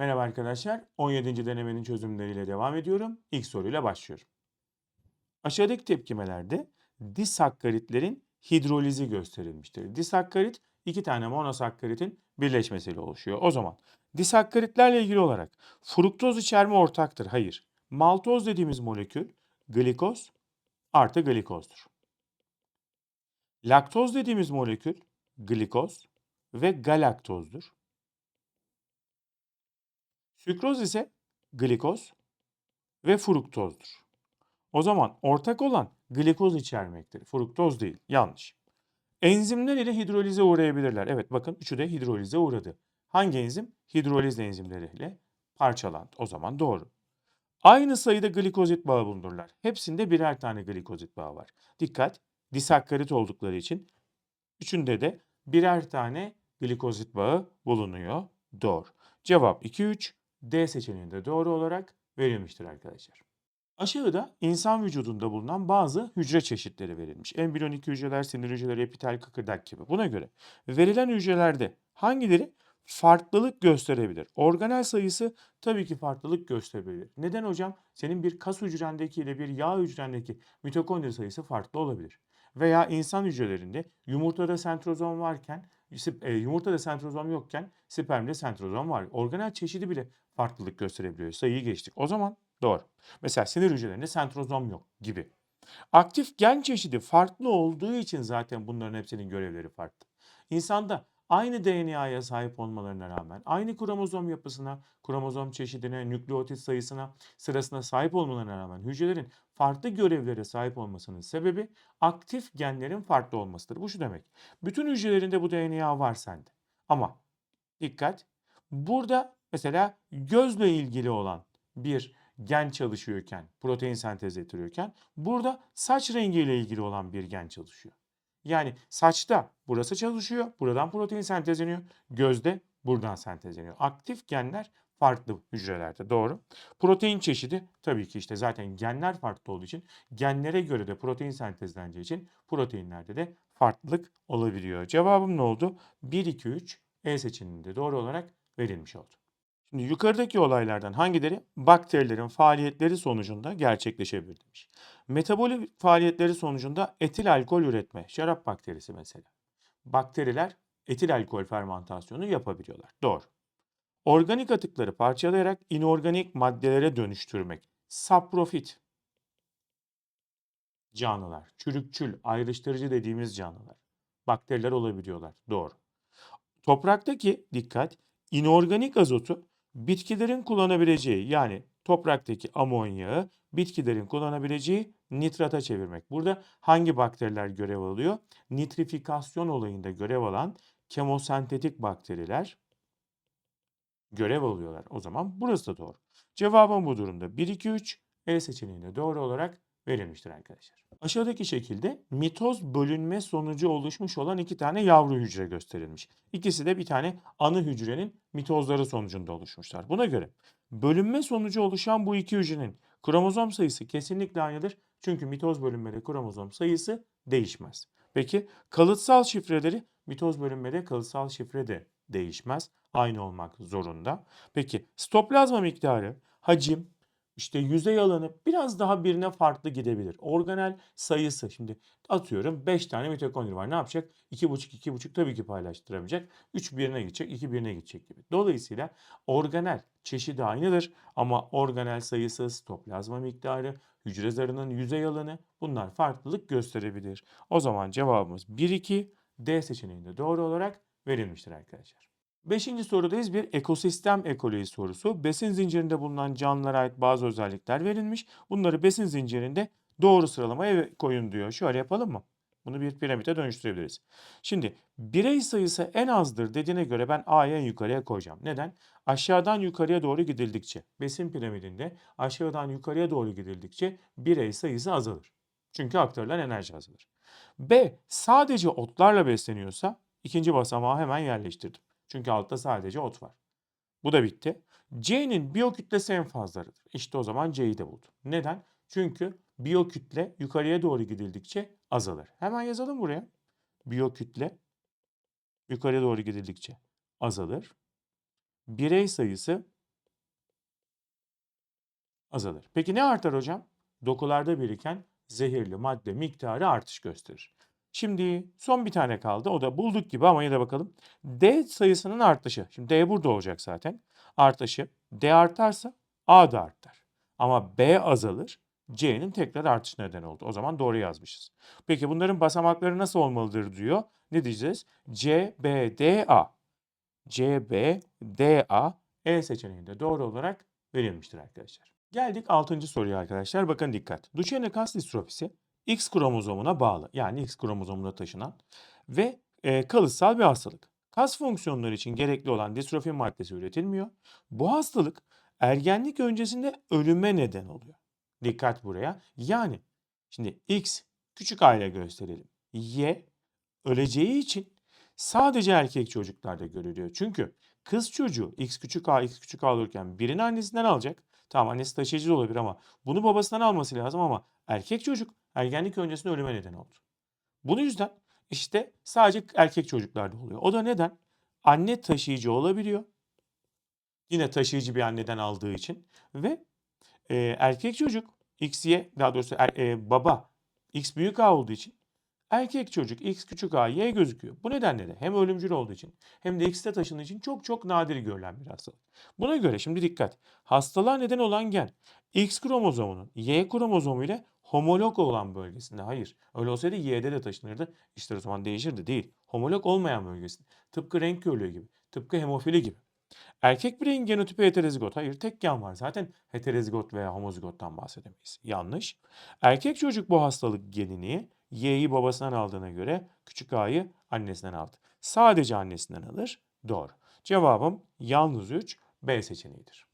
Merhaba arkadaşlar. 17. denemenin çözümleriyle devam ediyorum. İlk soruyla başlıyorum. Aşağıdaki tepkimelerde disakkaritlerin hidrolizi gösterilmiştir. Disakkarit iki tane monosakkaritin birleşmesiyle oluşuyor. O zaman disakkaritlerle ilgili olarak fruktoz içerme ortaktır. Hayır. Maltoz dediğimiz molekül glikoz artı glikozdur. Laktoz dediğimiz molekül glikoz ve galaktozdur. Sükroz ise glikoz ve fruktozdur. O zaman ortak olan glikoz içermektir. Fruktoz değil. Yanlış. Enzimler ile hidrolize uğrayabilirler. Evet bakın üçü de hidrolize uğradı. Hangi enzim? Hidroliz enzimleriyle parçalandı. O zaman doğru. Aynı sayıda glikozit bağı bulundurlar. Hepsinde birer tane glikozit bağı var. Dikkat! Disakkarit oldukları için üçünde de birer tane glikozit bağı bulunuyor. Doğru. Cevap 2 3. D seçeneğinde doğru olarak verilmiştir arkadaşlar. Aşağıda insan vücudunda bulunan bazı hücre çeşitleri verilmiş. Embriyonik hücreler, sinir hücreleri, epitel, kıkırdak gibi. Buna göre verilen hücrelerde hangileri farklılık gösterebilir? Organel sayısı tabii ki farklılık gösterebilir. Neden hocam? Senin bir kas hücrendeki ile bir yağ hücrendeki mitokondri sayısı farklı olabilir. Veya insan hücrelerinde yumurtada sentrozom varken e, yumurtada sentrozom yokken spermde sentrozom var. Organel çeşidi bile farklılık gösterebiliyor. Sayıyı geçtik. O zaman doğru. Mesela sinir hücrelerinde sentrozom yok gibi. Aktif gen çeşidi farklı olduğu için zaten bunların hepsinin görevleri farklı. İnsanda aynı DNA'ya sahip olmalarına rağmen aynı kromozom yapısına, kromozom çeşidine, nükleotit sayısına, sırasına sahip olmalarına rağmen hücrelerin farklı görevlere sahip olmasının sebebi aktif genlerin farklı olmasıdır. Bu şu demek. Bütün hücrelerinde bu DNA var sende. Ama dikkat burada mesela gözle ilgili olan bir gen çalışıyorken, protein sentez ettiriyorken burada saç rengiyle ilgili olan bir gen çalışıyor. Yani saçta burası çalışıyor, buradan protein sentezleniyor. Gözde buradan sentezleniyor. Aktif genler farklı hücrelerde doğru. Protein çeşidi tabii ki işte zaten genler farklı olduğu için genlere göre de protein sentezleneceği için proteinlerde de farklılık olabiliyor. Cevabım ne oldu? 1, 2, 3 E seçeneğinde doğru olarak verilmiş oldu. Şimdi yukarıdaki olaylardan hangileri bakterilerin faaliyetleri sonucunda gerçekleşebilir demiş. Metabolik faaliyetleri sonucunda etil alkol üretme, şarap bakterisi mesela. Bakteriler etil alkol fermentasyonu yapabiliyorlar. Doğru. Organik atıkları parçalayarak inorganik maddelere dönüştürmek. Saprofit. Canlılar, çürükçül, ayrıştırıcı dediğimiz canlılar. Bakteriler olabiliyorlar. Doğru. Topraktaki dikkat inorganik azotu bitkilerin kullanabileceği yani topraktaki amonyağı bitkilerin kullanabileceği nitrata çevirmek. Burada hangi bakteriler görev alıyor? Nitrifikasyon olayında görev alan kemosentetik bakteriler görev alıyorlar. O zaman burası da doğru. Cevabım bu durumda 1, 2, 3 E seçeneğinde doğru olarak verilmiştir arkadaşlar. Aşağıdaki şekilde mitoz bölünme sonucu oluşmuş olan iki tane yavru hücre gösterilmiş. İkisi de bir tane anı hücrenin mitozları sonucunda oluşmuşlar. Buna göre bölünme sonucu oluşan bu iki hücrenin kromozom sayısı kesinlikle aynıdır. Çünkü mitoz bölünmede kromozom sayısı değişmez. Peki kalıtsal şifreleri mitoz bölünmede kalıtsal şifre de değişmez. Aynı olmak zorunda. Peki stoplazma miktarı, hacim, işte yüzey alanı biraz daha birine farklı gidebilir. Organel sayısı şimdi atıyorum 5 tane mitokondri var. Ne yapacak? 2,5 2,5 tabii ki paylaştıramayacak. 3 birine gidecek, 2 birine gidecek gibi. Dolayısıyla organel çeşidi aynıdır ama organel sayısı, stoplazma miktarı, hücre zarının yüzey alanı bunlar farklılık gösterebilir. O zaman cevabımız 1 2 D seçeneğinde doğru olarak verilmiştir arkadaşlar. Beşinci sorudayız. Bir ekosistem ekoloji sorusu. Besin zincirinde bulunan canlılara ait bazı özellikler verilmiş. Bunları besin zincirinde doğru sıralamaya koyun diyor. Şöyle yapalım mı? Bunu bir piramide dönüştürebiliriz. Şimdi birey sayısı en azdır dediğine göre ben A'ya yukarıya koyacağım. Neden? Aşağıdan yukarıya doğru gidildikçe, besin piramidinde aşağıdan yukarıya doğru gidildikçe birey sayısı azalır. Çünkü aktarılan enerji azalır. B sadece otlarla besleniyorsa ikinci basamağı hemen yerleştirdim. Çünkü altta sadece ot var. Bu da bitti. C'nin biyokütlesi en fazladır. İşte o zaman C'yi de buldum. Neden? Çünkü biyokütle yukarıya doğru gidildikçe azalır. Hemen yazalım buraya. Biyokütle yukarıya doğru gidildikçe azalır. Birey sayısı azalır. Peki ne artar hocam? Dokularda biriken zehirli madde miktarı artış gösterir. Şimdi son bir tane kaldı. O da bulduk gibi ama yine de bakalım. D sayısının artışı. Şimdi D burada olacak zaten. Artışı. D artarsa A da artar. Ama B azalır. C'nin tekrar artış neden oldu. O zaman doğru yazmışız. Peki bunların basamakları nasıl olmalıdır diyor. Ne diyeceğiz? C, B, D, A. C, B, D, A. E seçeneğinde doğru olarak verilmiştir arkadaşlar. Geldik 6. soruya arkadaşlar. Bakın dikkat. Duchenne kas distrofisi X kromozomuna bağlı. Yani X kromozomuna taşınan ve e, kalıtsal bir hastalık. Kas fonksiyonları için gerekli olan distrofin maddesi üretilmiyor. Bu hastalık ergenlik öncesinde ölüme neden oluyor. Dikkat buraya. Yani şimdi X küçük a ile gösterelim. Y öleceği için sadece erkek çocuklarda görülüyor. Çünkü kız çocuğu X küçük a X küçük a olurken birini annesinden alacak. Tamam annesi taşıyıcı olabilir ama bunu babasından alması lazım ama erkek çocuk ergenlik öncesinde ölüme neden oldu. Bunun yüzden işte sadece erkek çocuklarda oluyor. O da neden? Anne taşıyıcı olabiliyor. Yine taşıyıcı bir anneden aldığı için ve e, erkek çocuk XY daha doğrusu er- e, baba X büyük A olduğu için erkek çocuk X küçük A Y gözüküyor. Bu nedenle de hem ölümcül olduğu için hem de X'te taşındığı için çok çok nadir görülen bir hastalık. Buna göre şimdi dikkat. Hastalığa neden olan gen X kromozomunun Y kromozomu ile homolog olan bölgesinde. Hayır. Öyle olsaydı Y'de de taşınırdı. İşte o zaman değişirdi. Değil. Homolog olmayan bölgesinde. Tıpkı renk körlüğü gibi. Tıpkı hemofili gibi. Erkek bireyin genotipi heterozigot. Hayır tek gen var. Zaten heterozigot veya homozigottan bahsedemeyiz. Yanlış. Erkek çocuk bu hastalık genini Y'yi babasından aldığına göre küçük A'yı annesinden aldı. Sadece annesinden alır. Doğru. Cevabım yalnız 3 B seçeneğidir.